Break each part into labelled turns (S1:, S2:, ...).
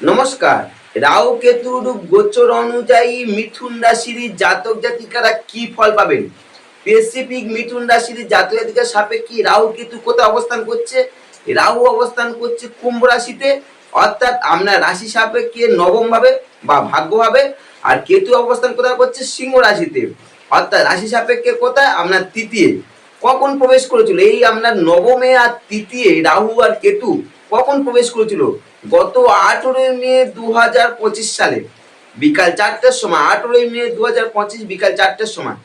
S1: নমস্কার। রাহু কেতুর গোচর অনুযায়ী মিথুন রাশির জাতক জাতিকারা কি ফল পাবেন? স্পেসিফিক মিথুন রাশির জাতক জাতিকার সাপেক্ষে রাহু কেতু কোথায় অবস্থান করছে? রাহু অবস্থান করছে কুম্ভ রাশিতে, অর্থাৎ আপনার রাশি সাপেক্ষে নবম ভাবে বা ভাগ্য ভাবে, আর কেতু অবস্থান কোথায় করছে? সিংহ রাশিতে। অর্থাৎ রাশি সাপেক্ষে কোথায়? আপনার তৃতীয়। কখন প্রবেশ করেছিল? এই আপনার নবমে আর তৃতীয় রাহু আর কেতু কখন প্রবেশ করেছিল? গত আঠেরোই মে দু হাজার পঁচিশ সালে। বিকাল চারটের সময়, আঠেরোই মে দু হাজার পঁচিশ বিকাল চারটের সময়।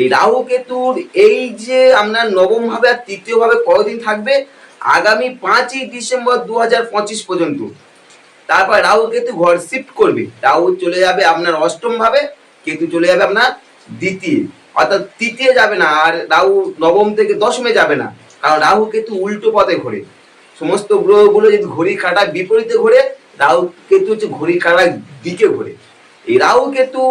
S1: এই রাহু কেতুর এই যে আপনার নবম ভাবে আর তৃতীয় ভাবে কতদিন থাকবে? আগামী পাঁচই ডিসেম্বর দু হাজার পঁচিশ পর্যন্ত। তারপর রাহু কেতু ঘর শিফট করবে। রাহু চলে যাবে আপনার অষ্টম ভাবে, কেতু চলে যাবে আপনার দ্বিতীয়। অর্থাৎ তৃতীয় যাবে না, আর রাহু নবম থেকে দশমে যাবে না। কারণ রাহু কেতু উল্টো পথে ঘোরে। সমস্ত গ্রহগুলো যদি ঘড়ি কাটা বিপরীতে ঘোরে, রাহু কেতু হচ্ছে ঘড়ি কাটার দিকে ঘোরে। এই রাহু কেতু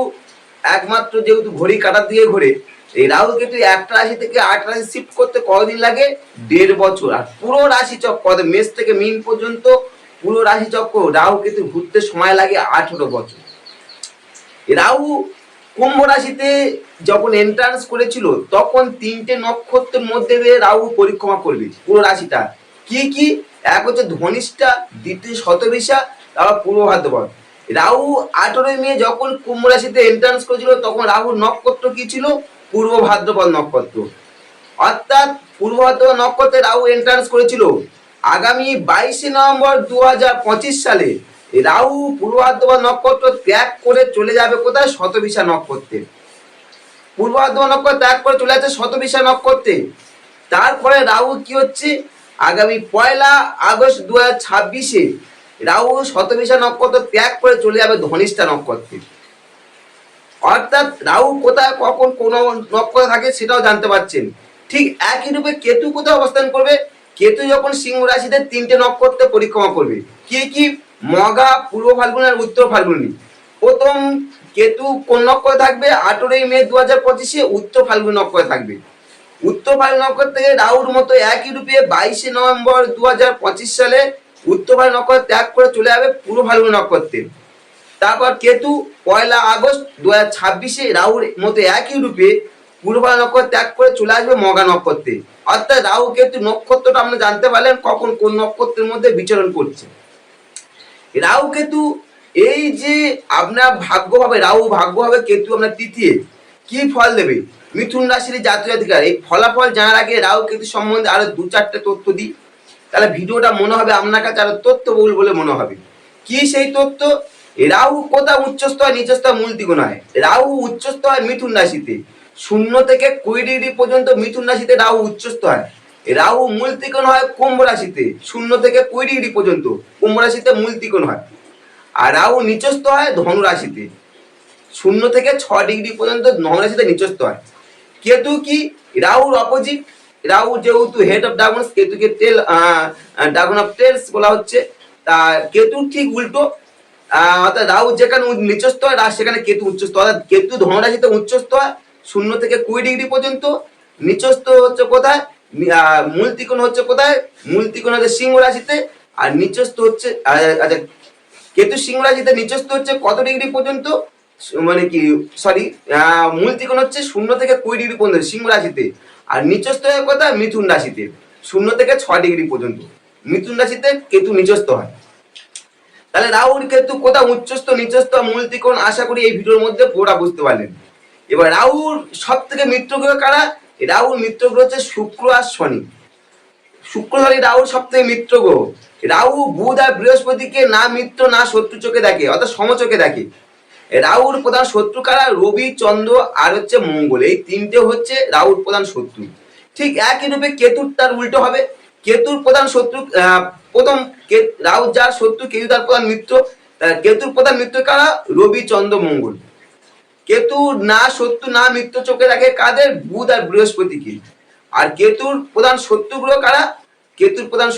S1: একমাত্র যেহেতু ঘড়ি কাটার দিকে ঘোরে, এই রাহু কেতু একটা রাশি থেকে আট রাশি শিফট করতে কতদিন লাগে? দেড় বছর। আর পুরো রাশি চক্র মেষ থেকে মিন পর্যন্ত পুরো রাশি চক্র রাহু কেতু ঘুরতে সময় লাগে আঠেরো বছর। রাহু কুম্ভ রাশিতে যখন এন্ট্রান্স করেছিল, তখন তিনটে নক্ষত্রের মধ্যে দিয়ে রাহু পরিক্রমা করবে, পুরো রাশিটা। কি কি? এক হচ্ছে ধনিষ্ঠা, দ্বিতীয় শতবিশা, তারপর পূর্ব ভাদ্রপদ। রাহু আঠেরোই মে যখন কুম্ভ রাশিতে এন্ট্রান্স করেছিল, তখন রাহুর নক্ষত্র কি ছিল? পূর্ব ভাদ্রপদ নক্ষত্র। অর্থাৎ পূর্ব ভাদ্রপদ নক্ষত্রে রাহু এন্ট্রান্স করেছিল। আগামী বাইশে নভেম্বর দু হাজার পঁচিশ সালে রাহু পূর্ব ভাদ্রপদ নক্ষত্র ত্যাগ করে চলে যাবে কোথায়? শতবিশা নক্ষত্রে। পূর্ব ভাদ্রপদ নক্ষত্র ত্যাগ করে চলে যাচ্ছে শতবিশা নক্ষত্রে। তারপরে রাহু কি হচ্ছে? আগামী পয়লা আগস্ট দু হাজার ছাব্বিশে রাহু শতবিশা নক্ষত্র ত্যাগ করে চলে যাবে ধনিষ্ঠা নক্ষত্রে। অর্থাৎ রাহু কোথায়, কখন, কোন নক্ষত্রে থাকে সেটাও জানতে পারছেন। ঠিক একই রূপে কেতু কোথায় অবস্থান করবে? কেতু যখন সিংহ রাশিতে তিনটে নক্ষত্রে পরিক্রমা করবে। কি কি? মগা, পূর্ব ফাল্গুনি আর উত্তর ফাল্গুনি প্রথম কেতু কোন নক্ষত্রে থাকবে? আঠেরোই মে দু হাজার পঁচিশে উত্তর ফাল্গুনি নক্ষত্রে থাকবে। উত্তর ফাল্গুন নক্ষত্র থেকে রাহুর মতো একই রূপে বাইশে নভেম্বর দু হাজার পঁচিশ সালে উত্তর ফাল্গুন নক্ষত্র ত্যাগ করে চলে যাবে পূর্ব ফাল্গুন নক্ষত্রে তারপর কেতু, পয়লা আগস্ট দু হাজার ছাব্বিশে রাহুর মতো একই রূপে পূর্ব নক্ষত্র ত্যাগ করে চলে আসবে মগা নক্ষত্রে অর্থাৎ রাহু, কেতু নক্ষত্রটা আমরা জানতে পারলেন কখন কোন নক্ষত্রের মধ্যে বিচরণ করছে। রাহু, কেতু, এই যে আপনার ভাগ্য হবে রাহু ভাগ্য হবে কেতু আপনার তৃতীয় কি ফল দেবে? মিথুন রাশির জাতীয় জাতিকার এই ফলাফল জানার আগে রাহু কেতু সম্বন্ধে আরও দু চারটে তথ্য দিই। তাহলে ভিডিওটা মনে হবে আপনার কাছে আরও তথ্যবহুল বলে মনে হবে। কি সেই তথ্য? রাহু কোথা উচ্চস্থ হয় নিচস্থ মূল ত্রিকোণ হয় রাহু উচ্চস্থ হয় মিথুন রাশিতে। শূন্য থেকে কুড়ি ডিগ্রি পর্যন্ত মিথুন রাশিতে রাহু উচ্চস্থ হয় রাহু মূল ত্রিকোণ হয় কুম্ভ রাশিতে। শূন্য থেকে কুড়ি ডিগ্রি পর্যন্ত কুম্ভ রাশিতে মূল ত্রিকোণ হয়। আর রাহু নিচস্থ হয় ধনু রাশিতে। শূন্য থেকে ছ ডিগ্রি পর্যন্ত ধনু রাশিতে নিচস্থ হয় কেতু কি রাহুর অপোজিট রাহু যেহেতু হেড অফ ড্রাগনস কেতুকে টেল ড্রাগন অফ টেলস বলা হচ্ছে। তা কেতু ঠিক উল্টো। অর্থাৎ রাহু যেখানে নিচস্থ হয় রাহু সেখানে কেতু উচ্চস্থ। হয়। অর্থাৎ কেতু ধনুরাশিতে উচ্চস্থ হয়, শূন্য থেকে কুড়ি ডিগ্রি পর্যন্ত। নিচস্থ হচ্ছে কোথায়? মূল ত্রিকোণ হচ্ছে কোথায়? মূল ত্রিকোণ হচ্ছে সিংহ রাশিতে। আর নিচস্থ হচ্ছে আচ্ছা কেতু সিংহ রাশিতে নিচস্থ হচ্ছে কত ডিগ্রি পর্যন্ত? মানে কি সরি মূল ত্রিকোণ হচ্ছে শূন্য থেকে কুড়ি ডিগ্রি পর্যন্ত সিংহ রাশিতে। আর নিচস্থ কোথায় মিথুন রাশিতে। শূন্য থেকে ছয় ডিগ্রি পর্যন্ত। মিথুন রাশিতে কেতু নিচস্থ হয়। তাহলে রাহুর কেতু কোথাও? উচ্চস্থ, নিচস্থ, মূল ত্রিকোণ? আশা করি এই ভিডিওর মধ্যে পুরোটা বুঝতে পারলেন। এবার রাহুর সব থেকে মিত্র গ্রহ কারা? রাহুর মিত্র গ্রহ হচ্ছে শুক্র আর শনি। শুক্র শনি রাহুর সব থেকে মিত্র গ্রহ। রাহু বুধ আর বৃহস্পতিকে না মিত্র, না শত্রু চোখে দেখে, অর্থাৎ সমচোখে দেখে। রাহুর প্রধান শত্রু কারা? রবি, চন্দ্র আর হচ্ছে মঙ্গল। এই তিনটে হচ্ছে রাহুর প্রধান শত্রু। ঠিক একই রূপে কেতুর তার উল্টো হবে। কেতুর প্রধান শত্রু প্রথম কে- রাহু যার শত্রু, কেতু তার প্রধান মিত্র। কেতুর প্রধান মিত্র কারা? রবি, চন্দ্র, মঙ্গল। কেতু না শত্রু, না মিত্র চোখে দেখে কাদের? বুধ আর বৃহস্পতিকে। আর কেতুর প্রধান শত্রু গ্রহ কারা? কেতুর প্রধান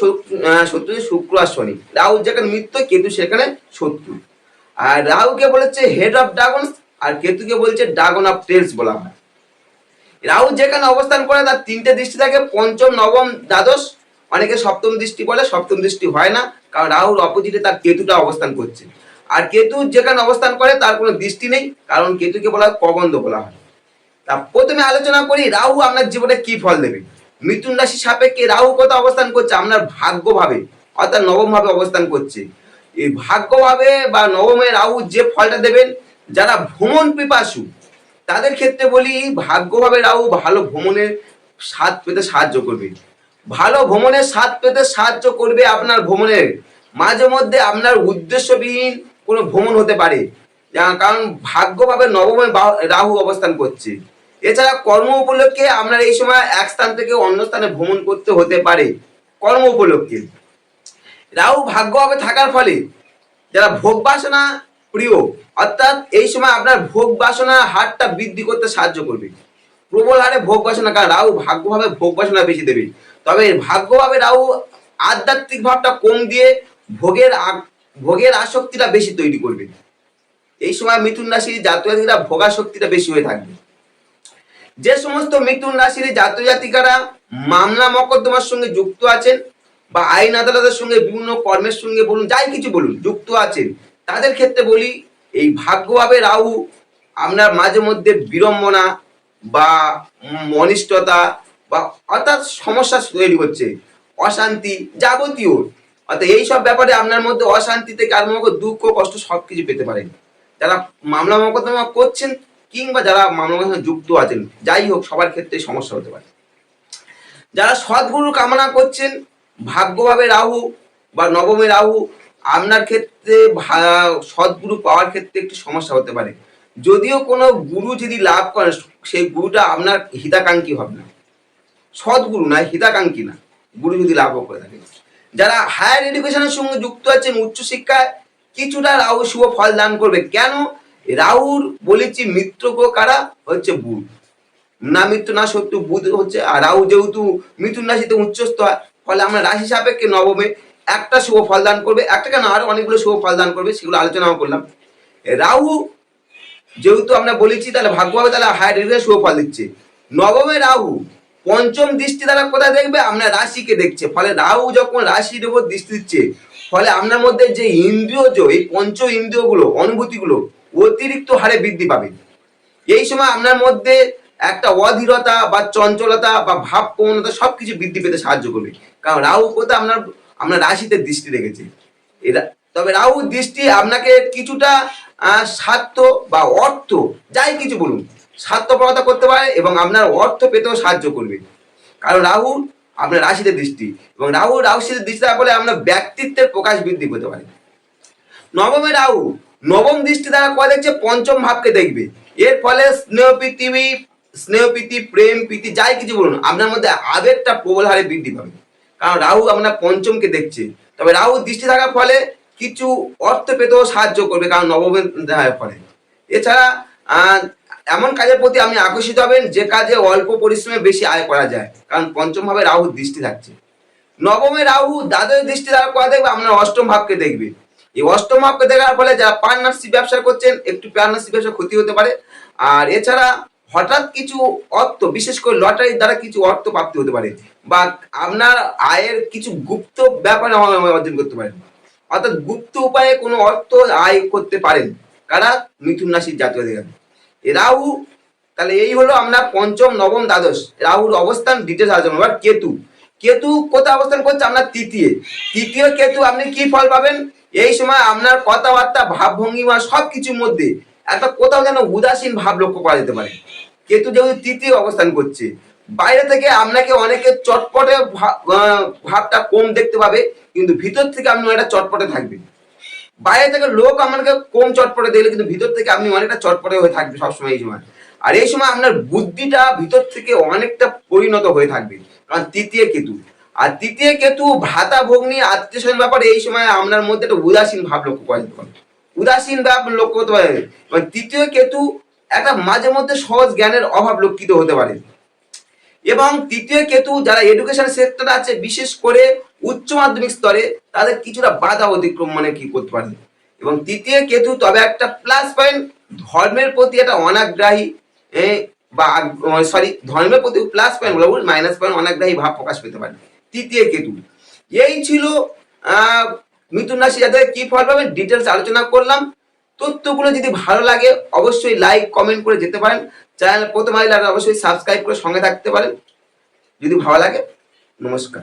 S1: শত্রু শুক্র আর শনি। রাহু যেখানে মিত্র, কেতু সেখানে শত্রু। আর রাহুকে বলেছে হেড অফ ড্রাগনস আর কেতুকে বলছে ড্রাগন অফ টেলস বলা হয় রাহু যেখানে অবস্থান করে তার তিনটে দৃষ্টি থাকে, পঞ্চম, নবম, দ্বাদশ। অনেকে সপ্তম দৃষ্টি বলে, সপ্তম দৃষ্টি হয় না, কারণ রাহুর অপোজিটে তার কেতুটা অবস্থান করছে। আর কেতু যেখানে অবস্থান করে তার কোনো দৃষ্টি নেই, কারণ কেতুকে বলা হয় কবন্ধ বলা হয়। তা প্রথমে আলোচনা করি, রাহু আপনার জীবনে কি ফল দেবে? মিথুন রাশি সাপেক্ষে রাহু কত অবস্থান করছে? আপনার ভাগ্যভাবে অর্থাৎ নবম ভাবে অবস্থান করছে। ভাগ্যভাবে বা নবমের রাহু যে ফলটা দেবেন, যারা ভ্রমণ পিপাসু, তাদের ক্ষেত্রে বলি ভাগ্যভাবে রাহু ভালো ভ্রমণের স্বাদ পেতে সাহায্য করবে। ভালো ভ্রমণের স্বাদ পেতে সাহায্য করবে আপনার ভ্রমণের। মাঝে মধ্যে আপনার উদ্দেশ্যবিহীন কোনো ভ্রমণ হতে পারে কারণ ভাগ্যভাবে নবমে রাহু অবস্থান করছে। এছাড়া কর্ম উপলক্ষে আপনার এই সময় এক স্থান থেকে অন্য স্থানে ভ্রমণ করতে হতে পারে। কর্ম উপলক্ষে। রাহু ভাগ্যভাবে থাকার ফলে। যারা ভোগ বাসনা প্রিয়, অর্থাৎ এই সময় আপনার ভোগ বাসনা হারটা বৃদ্ধি করতে সাহায্য করবে। প্রবল হারে ভোগ বাসনা, কারণ রাহু ভাগ্যভাবে ভোগ বাসনা বেশি দেবে। তবে ভাগ্যভাবে রাহু আধ্যাত্মিক ভাবটা কম দিয়ে ভোগের ভোগের আসক্তিটা বেশি তৈরি করবে। এই সময় মিথুন রাশির জাতীয়রা ভোগাসক্তিটা বেশি হয়ে থাকবে। যে সমস্ত মিথুন রাশির জাতীয় জাতিকারা মামলা মকদ্দমার সঙ্গে যুক্ত আছেন বা আইন আদালতের সঙ্গে, বিভিন্ন কর্মের সঙ্গে বলুন, যাই কিছু বলুন, যুক্ত আছেন, তাদের ক্ষেত্রে বলি, এই ভাগ্যভাবে রাহু, আপনার মাঝে মধ্যে বিড়ম্বনা বা অনিষ্টতা বা অর্থাৎ সমস্যা তৈরি হচ্ছে, অশান্তি যাবতীয়। অর্থাৎ এইসব ব্যাপারে আপনার মধ্যে অশান্তি থেকে আর মনে করো দুঃখ, কষ্ট সব কিছু পেতে পারেন। যারা মামলা মকদ্দমা করছেন কিংবা যারা মামলা মকদ্দমা যুক্ত আছেন, যাই হোক, সবার ক্ষেত্রে সমস্যা হতে পারে। যারা সদ্গুরু কামনা করছেন ভাগ্যভাবে রাহু বা নবমে রাহু আপনার ক্ষেত্রে সদ্গুরু পাওয়ার ক্ষেত্রে একটু সমস্যা হতে পারে। যদিও কোনো গুরু যদি লাভ করেন, সেই গুরুটা আপনার হিতাকাঙ্ক্ষী হবে না। সদ্গুরু না, হিতাকাঙ্ক্ষী না। গুরু যদি লাভ করে থাকে। যারা হায়ার এডুকেশনের সঙ্গে যুক্ত আছেন উচ্চশিক্ষায়, কিছুটা রাহু শুভ ফল দান করবে। কেন? রাহুর বলেছি মিত্র কারা? হচ্ছে বুধ। না মিত্র, না শত্রু, বুধ হচ্ছে, আর রাহু যেহেতু মিথুন রাশিতে উচ্চস্থ হয় ফলে আমরা রাশি সাপেক্ষে নবমে একটা শুভ ফল দান করবে, একটা কেন আরও অনেকগুলো শুভ ফল দান করবে সেগুলো আলোচনাও করলাম। রাহু যেহেতু আমরা বলেছি তাহলে ভাগ্যভাবে তাহলে হায়ার এডুকেশন শুভ ফল দিচ্ছে। নবমে রাহু পঞ্চম দৃষ্টি দ্বারা কোথায় দেখবে? আপনার রাশিকে দেখছে। ফলে রাহু যখন রাশির উপর দৃষ্টি দিচ্ছে, ফলে আপনার মধ্যে যে ইন্দ্রিয় যে এই পঞ্চ ইন্দ্রিয়গুলো, অনুভূতিগুলো অতিরিক্ত হারে বৃদ্ধি পাবে। এই সময় আপনার মধ্যে একটা অধীরতা বা চঞ্চলতা বা ভাব প্রবণতা সবকিছু বৃদ্ধি পেতে সাহায্য করবে। কারণ রাহু কোথায় আপনার আপনার রাশিতে দৃষ্টি রেখেছে। এরা, তবে রাহু দৃষ্টি আপনাকে কিছুটা স্বার্থ বা অর্থ, যাই কিছু বলুন, স্বার্থপরতা করতে পারে এবং আপনার অর্থ পেতেও সাহায্য করবে। কারণ রাহু আপনার রাশিতে দৃষ্টি এবং রাহু রাশিতে দৃষ্টি দেওয়ার ফলে আপনার ব্যক্তিত্বের প্রকাশ বৃদ্ধি পেতে পারে। নবমে রাহু, নবম দৃষ্টি দ্বারা কয় দেখছে? পঞ্চম ভাবকে দেখবে। এর ফলে স্নেহ, পৃথিবী স্নেহ প্রীতি, প্রেম প্রীতি, যাই কিছু বলুন, আপনার মধ্যে আবেগটা প্রবল হারে বৃদ্ধি পাবে। কারণ রাহু আপনার পঞ্চমকে দেখছে। তবে রাহু দৃষ্টি থাকার ফলে কিছু অর্থ পেতেও সাহায্য করবে, কারণ নবমে দেখার ফলে। এছাড়া এমন কাজের প্রতি আপনি আকর্ষিত হবেন, যে কাজে অল্প পরিশ্রমে বেশি আয় করা যায়, কারণ পঞ্চম ভাবে রাহু দৃষ্টি থাকছে। নবমে রাহু দ্বাদশ দৃষ্টি দ্বারা করা দেখবে, আপনার অষ্টম ভাবকে দেখবে। এই অষ্টম ভাবকে দেখার ফলে যারা পার্টনারশিপ ব্যবসা করছেন, একটু পার্টনারশিপ ব্যবসা ক্ষতি হতে পারে। আর এছাড়া হঠাৎ কিছু অর্থ, বিশেষ করে লটারির দ্বারা কিছু অর্থ প্রাপ্তি হতে পারে বা আপনার আয়ের কিছু গুপ্ত ব্যাপারে অর্জন করতে পারেন। অর্থাৎ গুপ্ত উপায়ে কোনো অর্থ আয় করতে পারেন। কারা? মিথুন রাশির জাতীয় রাহু, তাহলে এই হলো আমরা পঞ্চম, নবম, দ্বাদশ। রাহুর অবস্থান ডিটেলস আলোচনা এবার কেতু। কেতু কোথায় অবস্থান করছে? আপনার তৃতীয়। তৃতীয় কেতু আপনি কি ফল পাবেন? এই সময় আপনার কথাবার্তা ভাবভঙ্গিমা সব কিছুর মধ্যে একটা কোথাও যেন উদাসীন ভাব লক্ষ্য করা যেতে পারে। কেতু যেহেতু তৃতীয় অবস্থান করছে, বাইরে থেকে আপনাকে অনেকে চটপটে ভাবটা কম দেখতে পাবে, কিন্তু ভিতর থেকে আপনি অনেকটা চটপটে থাকবেন বাইরে থেকে লোক আমাকে কম চটপটে দেখলে কিন্তু ভিতর থেকে আপনি অনেকটা চটপটে হয়ে থাকবে সবসময় এই সময়। আর এই সময় আপনার বুদ্ধিটা ভিতর থেকে অনেকটা পরিণত হয়ে থাকবে, কারণ তৃতীয় কেতু। আর তৃতীয় কেতু, ভাতা, ভগ্নি আত্মীয় ব্যাপারে এই সময় আপনার মধ্যে একটা উদাসীন ভাব লক্ষ্য করা যেতে পারে। উদাসীন ভাব লক্ষ্য করতে পারে। এবং তৃতীয় কেতু একটা মাঝে মধ্যে সহজ জ্ঞানের অভাব লক্ষিত হতে পারে। এবং তৃতীয় কেতু যারা এডুকেশন সেক্টর আছে, বিশেষ করে উচ্চ মাধ্যমিক স্তরে, তাদের কিছুটা বাধা অতিক্রম মানে কি করতে পারে। এবং তৃতীয় কেতু তবে একটা প্লাস পয়েন্ট ধর্মের প্রতি একটা অনাগ্রাহী বা সরি ধর্মের প্রতি প্লাস পয়েন্ট বলব মাইনাস পয়েন্ট অনাগ্রাহী ভাব প্রকাশ পেতে পারে। তৃতীয় কেতু, এই ছিল মিথুন রাশি যাদের কি ফল পাবেন? ডিটেলস আলোচনা করলাম। তথ্যগুলো যদি ভালো লাগে, অবশ্যই লাইক কমেন্ট করে যেতে পারেন। চ্যানেল প্রথম আইলে অবশ্যই সাবস্ক্রাইব করে সঙ্গে থাকতে পারেন। যদি ভালো লাগে, নমস্কার।